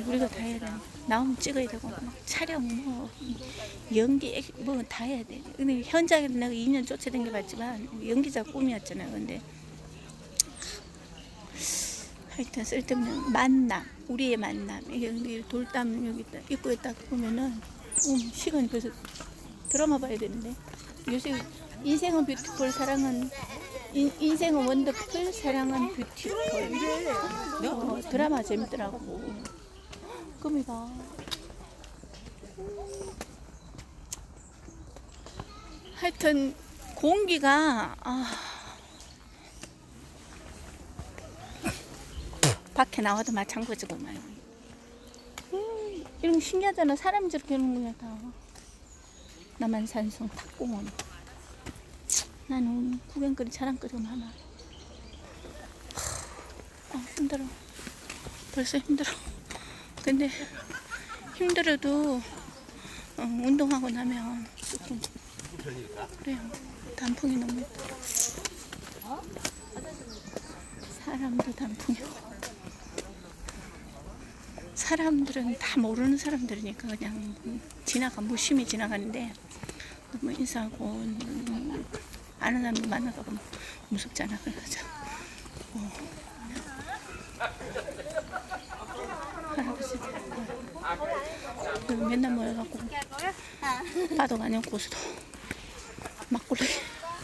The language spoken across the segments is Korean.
우리가 다 해야 돼. 나오면 찍어야 되고 촬영 뭐 연기 뭐 다 해야 돼. 근데 현장에 내가 2년 쫓아다녀봤지만 연기자 꿈이었잖아요. 근데 하여튼 쓸데없는 만남, 우리의 만남. 여기 돌담 여기 딱 입구에 딱 보면은 음, 시간이 벌써 드라마 봐야 되는데 요새 인생은 뷰티풀 사랑은 인, 인생은 원더풀 사랑은 뷰티풀 어, 드라마 재밌더라고 꿈이가 하여튼 공기가 아, 밖에 나와도 마찬가지구만. 음, 이런 거 신기하잖아. 사람이 저렇게 하는 거야 다. 남한산성 탁공원 나는 구경거리 자랑거리만 하나. 아 힘들어. 벌써 힘들어 근데 힘들어도 어, 운동하고 나면 조금 그래요. 단풍이 너무 예뻐 사람도 단풍이고 사람들은 다 모르는 사람들이니까 그냥 지나가 무심히 지나가는데 너무 인사하고 음, 아는 사람 만나가 보면 무섭잖아 그래서 어. 맨날 모여갖고 바둑 아니고 고수도 막걸리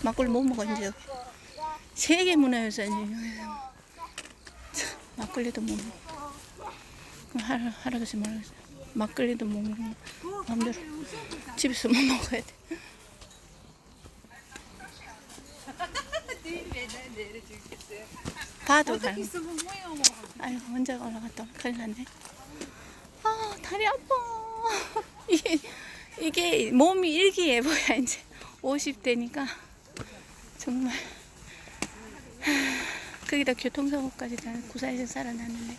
막걸리 못 먹어 이제. 세계 문화유산이 막걸리도 못 먹어. 할, 할아버지 말하어 막걸리도 못 먹고 마음대로 집에서 못 먹어야 돼 봐도 가 아이고 혼자 올라갔다 큰일 났네. 아 다리 아파. 이게, 이게 몸이 일기예 보여 이제. 50대니까. 정말. 하, 거기다 교통사고까지 다 구사에서 살아났는데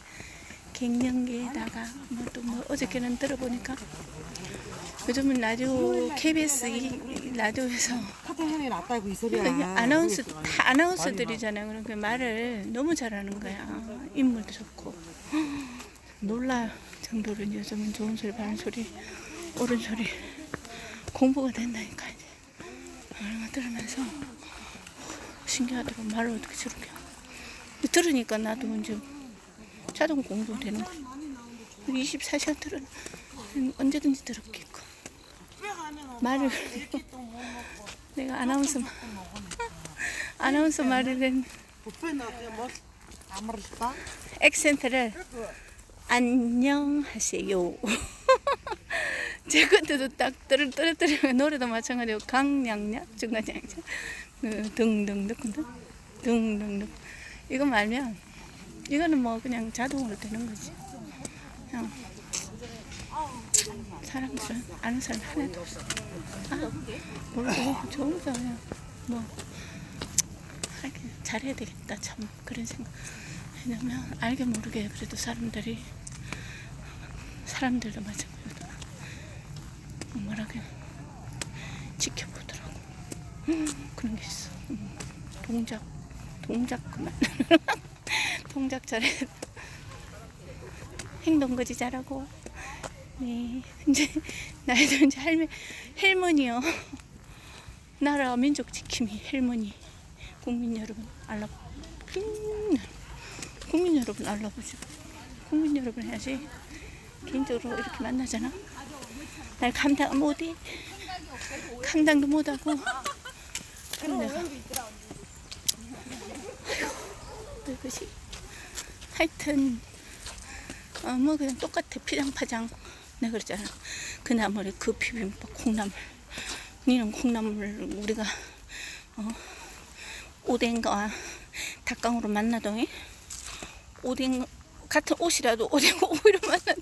갱년기에다가 뭐 또 뭐 어저께는 들어보니까 요즘은 라디오 KBS 이 라디오에서 카테한이 낫다고 이 소리야. 그러니까 아나운서 다 아나운서들이잖아요. 그러니까 말을 너무 잘하는 거야. 인물도 좋고 놀랄 정도로 요즘은 좋은 소리, 바른 소리, 옳은 소리 공부가 된다니까 이제 거 들으면서 신기하더라고 말을 어떻게 저렇게. 들으니까 나도 이제 자동 공부되는 거야. 24시간 들은 언제든지 들었겠고 말을 내가 아나운서 말- 아나운서 말을 아무렇다. 액센트를 안녕하세요. 제 것도 딱 떨어뜨리면 노래도 마찬가지고 강량량 중간량량 그 등등등 등등등 이거 말면 이거는 뭐 그냥 자동으로 되는 거지. 그냥 사람들은 아는 사람 하나도 없어. 아, 모르고 좋은 거 그냥 뭐 하긴 잘해야 되겠다 참 그런 생각. 왜냐면 알게 모르게 그래도 사람들이 사람들도 마찬가지로 뭐라게 지켜보더라고. 음, 그런 게 있어. 음, 동작 동작 그만. 동작 잘해. 행동 거지 잘하고. 네. 이제 나이도 이제 할매 할머니요. 나라 민족 지킴이 할머니 국민 여러분 알라. 음, 국민 여러분 알라보시고 국민 여러분 해야지. 개인적으로 이렇게 만나잖아. 날 감당 못해. 감당도 못하고. 그럼 내가. 아이고 왜 그지 하여튼 어, 뭐 그냥 똑같아. 피장파장 내가 그랬잖아 그 나물에 그 비빔밥 콩나물. 니는 콩나물 우리가 어, 오뎅과 닭강으로 만나도 에? 오뎅 같은 옷이라도 오뎅 오이로 만나도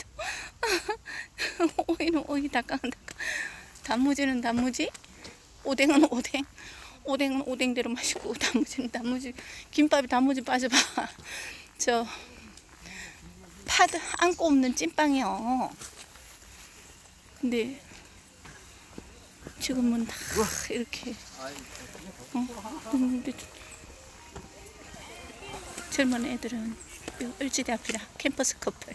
오이는 오이 닭강은 닭강 단무지는 단무지 오뎅은 오뎅 오뎅은 오뎅대로 맛있고 단무지는 단무지. 김밥이 단무지 빠져봐. 저 파드 안고 없는 찐빵이요 근데 지금은 다 이렇게. 어? 근데 젊은 애들은 요 을지대 앞이라 캠퍼스 커플